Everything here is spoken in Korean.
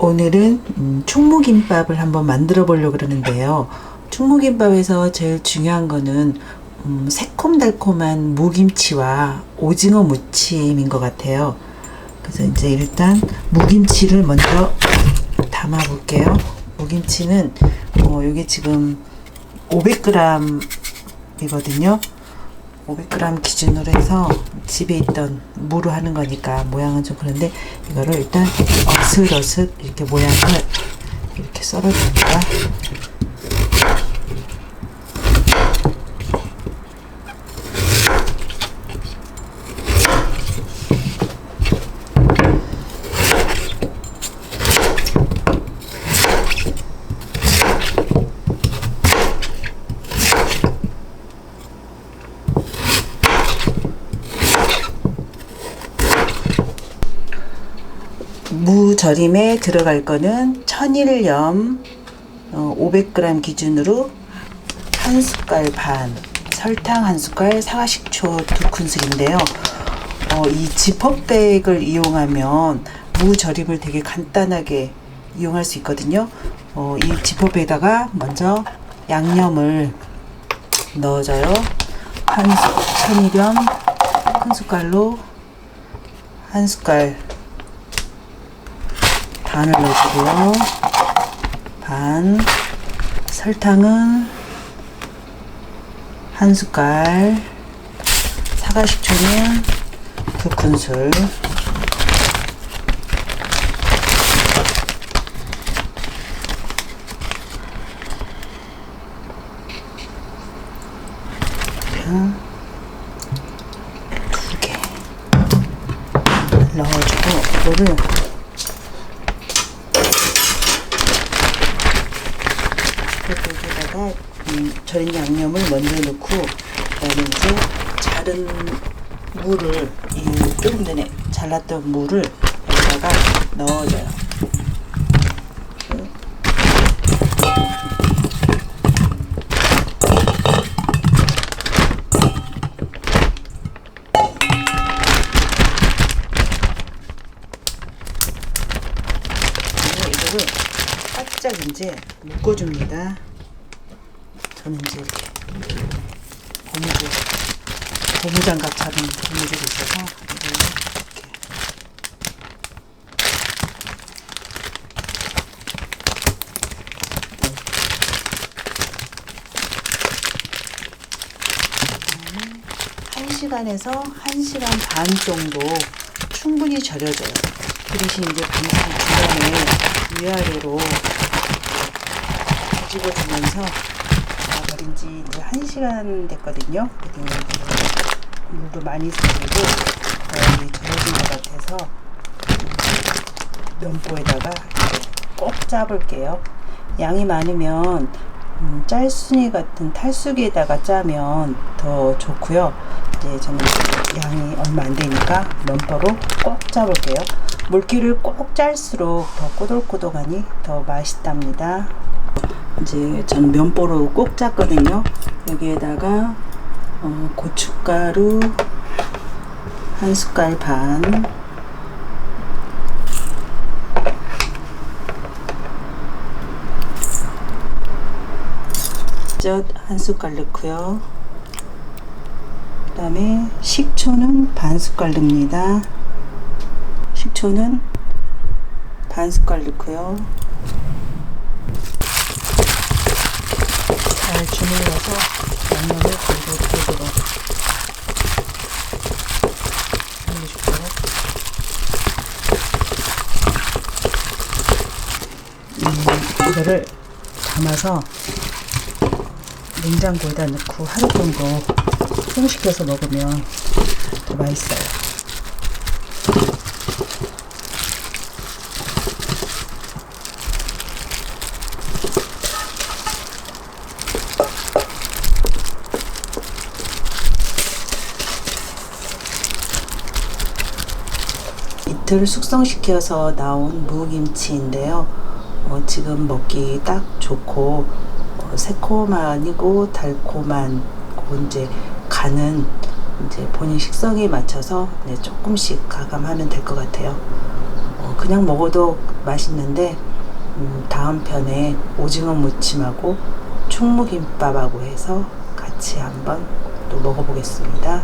오늘은 음, 충무김밥을 한번 만들어 보려고 그러는데요. 충무김밥에서 제일 중요한 거는 음, 새콤달콤한 무김치와 오징어 무침인 것 같아요. 그래서 이제 일단 무김치를 먼저 담아 볼게요. 무김치는 어, 이게 지금 500g이거든요. 500g 기준으로 해서 집에 있던 무로 하는 거니까 모양은 좀 그런데 이거를 일단 어슷어슷 이렇게 모양을 이렇게 썰어줍니다. 무절임에 들어갈 거는 천일염 어, 500g 기준으로 한 숟갈 반, 설탕 한 숟갈, 사과식초 두 큰술인데요. 어, 이 지퍼백을 이용하면 무절임을 되게 간단하게 이용할 수 있거든요. 어, 이 지퍼백에다가 먼저 양념을 넣어줘요. 한 숟- 천일염 큰 숟갈로 한 숟갈 반을 넣어주고요. 반. 설탕은 한 숟갈. 사과식초는 두 큰술. 두 개 넣어주고 이거를 여기다가 음, 절인 양념을 먼저 넣고 그다음에 이제 자른 무를 이 조금 전에 잘랐던 무를 여기다가 넣어줘요. 이거를 바짝 이제 묶어줍니다. 저는 이제 고무줄, 고무장갑처럼 고무줄이 있어서 이걸 시간에서 한 시간 반 정도 충분히 절여져요. 그 대신 이제 반찬 중간에 위아래로 뒤집어주면서 아, 버린 지 이제 한 시간 됐거든요. 그랬더니 물도 많이 새기고 거의 절여진 것 같아서 면보에다가 꼭 짜볼게요. 양이 많으면 음, 짤순이 같은 탈수기에다가 짜면 더 좋고요. 이제 저는 양이 얼마 안 되니까 면보로 꼭 짜볼게요. 물기를 꼭 짤수록 더 꼬들꼬들하니 더 맛있답니다. 이제 저는 면보로 꼭 짰거든요. 여기에다가 어, 고춧가루 한 숟갈 반, 젓 한 숟갈 넣고요. 그 다음에 식초는 반 숟갈 넣습니다. 식초는 반 숟갈 넣고요. 잘 주물러서 양념을 골고루 올려줄게요. 음, 이거를 담아서 냉장고에다 넣고 하루 정도 소식해서 먹으면 더 맛있어요. 이틀 숙성시켜서 나온 무김치인데요. 어, 지금 먹기 딱 좋고 어, 새콤하고 달콤한 그 이제 간은 이제 본인 식성에 맞춰서 네, 조금씩 가감하면 될 것 같아요. 어, 그냥 먹어도 맛있는데 음, 다음 편에 오징어 무침하고 충무김밥하고 해서 같이 한번 또 먹어보겠습니다.